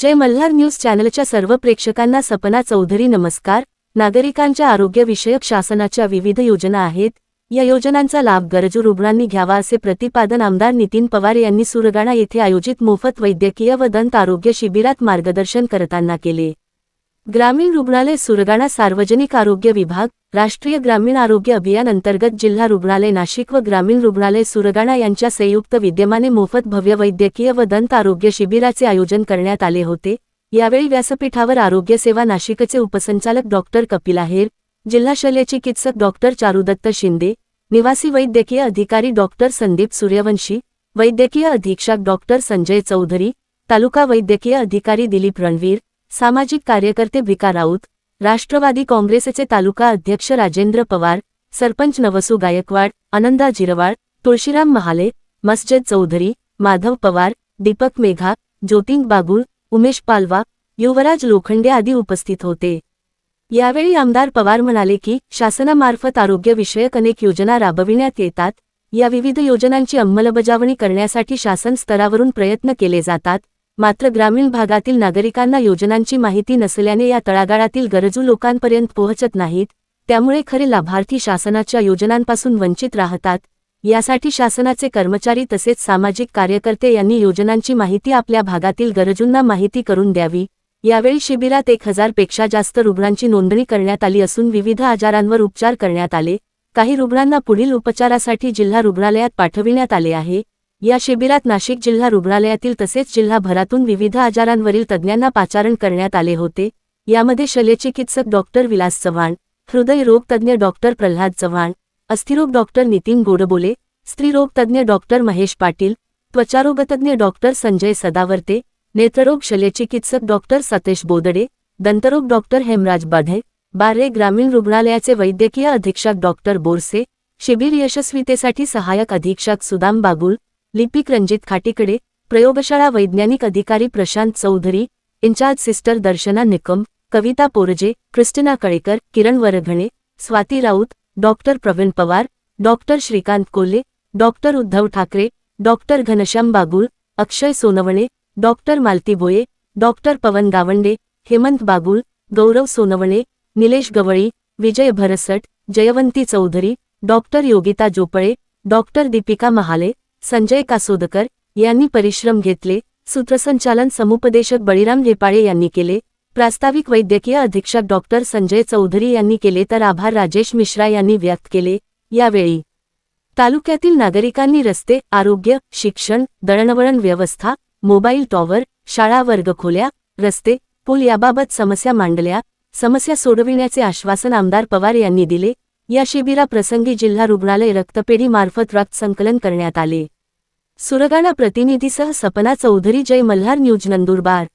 जय Malhar news चॅनलच्या सर्व प्रेक्षकांना सपना चौधरी नमस्कार. नागरिकांच्या आरोग्यविषयक शासनाच्या विविध योजना आहेत. या योजनांचा लाभ गरजू रुग्णांनी घ्यावा असे प्रतिपादन आमदार नितीन पवार यांनी सुरगाणा येथे आयोजित मोफत वैद्यकीय व दंत आरोग्य शिबिरात मार्गदर्शन करताना केले. ग्रामीण रुग्णालय सुरगाणा सार्वजनिक आरोग्य विभाग राष्ट्रीय ग्रामीण आरोग्य अभियान अंतर्गत जिल्हा रुग्णालय नाशिक व ग्रामीण रुग्णालय सुरगाणा यांच्या संयुक्त विद्यमाने मोफत भव्य वैद्यकीय व दंत आरोग्य शिबिराचे आयोजन करण्यात आले होते. यावेळी व्यासपीठावर आरोग्य सेवा नाशिकचे उपसंचालक डॉक्टर कपिल आहेर जिल्हा शल्यचिकित्सक डॉक्टर चारुदत्त शिंदे निवासी वैद्यकीय अधिकारी डॉक्टर संदीप सूर्यवंशी वैद्यकीय अधीक्षक डॉक्टर संजय चौधरी तालुका वैद्यकीय अधिकारी दिलीप रणवीर सामाजिक कार्यकर्ते भिका राऊत राष्ट्रवादी काँग्रेसचे तालुका अध्यक्ष राजेंद्र पवार सरपंच नवसू गायकवाड आनंदा जिरवाळ तुळशीराम महाले मस्जिद चौधरी माधव पवार दीपक मेघा ज्योतिंग बागुल उमेश पालवा युवराज लोखंडे आदी उपस्थित होते. यावेळी आमदार पवार म्हणाले की शासनामार्फत आरोग्यविषयक अनेक योजना राबविण्यात येतात. या विविध योजनांची अंमलबजावणी करण्यासाठी शासन स्तरावरून प्रयत्न केले जातात. मात्र ग्रामीण भागातील नागरिकांना योजनांची माहिती नसल्याने या तळागाळातील गरजू लोकांपर्यंत पोहोचत नाहीत त्यामुळे खरे लाभार्थी शासनाच्या योजनांपासून वंचित राहतात. यासाठी शासनाचे कर्मचारी तसेच सामाजिक कार्यकर्ते यांनी योजनांची माहिती आपल्या भागातील गरजूंना माहिती करून द्यावी. यावेळी शिबिरात एक हजारपेक्षा जास्त रुग्णांची नोंदणी करण्यात आली असून विविध आजारांवर उपचार करण्यात आले. काही रुग्णांना पुढील उपचारासाठी जिल्हा रुग्णालयात पाठविण्यात आले आहे. या शिबिरात नाशिक जिल्हा रुग्णालयातील तसेच जिल्हाभरातून विविध आजारांवरील तज्ज्ञांना पाचारण करण्यात आले होते. यामध्ये शल्यचिकित्सक डॉक्टर विलास चव्हाण हृदयरोग तज्ज्ञ डॉक्टर प्रल्हाद चव्हाण अस्थिरोग डॉक्टर नितीन गोडबोले स्त्रीरोगतज्ञ डॉक्टर महेश पाटील त्वचारोगतज्ञ डॉक्टर संजय सदावर्ते नेत्ररोग शल्यचिकित्सक डॉक्टर सतेश बोदडे दंतरोग डॉक्टर हेमराज बाढे बारे ग्रामीण रुग्णालयाचे वैद्यकीय अधीक्षक डॉक्टर बोरसे शिबिर यशस्वीतेसाठी सहायक अधीक्षक सुदाम बागुल लिपिक रणजित खाटीकडे प्रयोगशाळा वैज्ञानिक अधिकारी Prashant Chaudhari in charge sister Darshana Nikam Kavita Porje Christina Kalekar Kiran Varghane Swati Raut doctor Pravin Pawar doctor Shrikant Kolhe doctor Uddhav Thackeray doctor Ghanshyam Bagul Akshay Sonawane doctor Malti Bhoye doctor Pawan Gawande Hemant Bagul Gaurav Sonawane Nilesh Gawali Vijay Bharsat Jaywanti Chaudhari doctor Yogita Jopale doctor Deepika Mahale Sanjay Kasodkar यांनी परिश्रम घेतले. सूत्रसंचालन समुपदेशक बळीराम लेपाळे यांनी केले. प्रास्ताविक वैद्यकीय अधीक्षक डॉक्टर संजय चौधरी यांनी केले तर आभार. राजेश मिश्रा यांनी व्यक्त केले. यावेळी तालुक्यातील नागरिकांनी रस्ते आरोग्य शिक्षण दळणवळण व्यवस्था मोबाईल टॉवर शाळा वर्गखोल्या रस्ते पूल याबाबत समस्या मांडल्या. समस्या सोडविण्याचे आश्वासन आमदार पवार यांनी दिले. या शिबिराप्रसंगी जिल्हा रुग्णालय रक्तपेढीमार्फत रक्त संकलन करण्यात आले. सुरगाणा प्रतिनिधीसह सपना चौधरी जय मल्हार न्यूज नंदुरबार.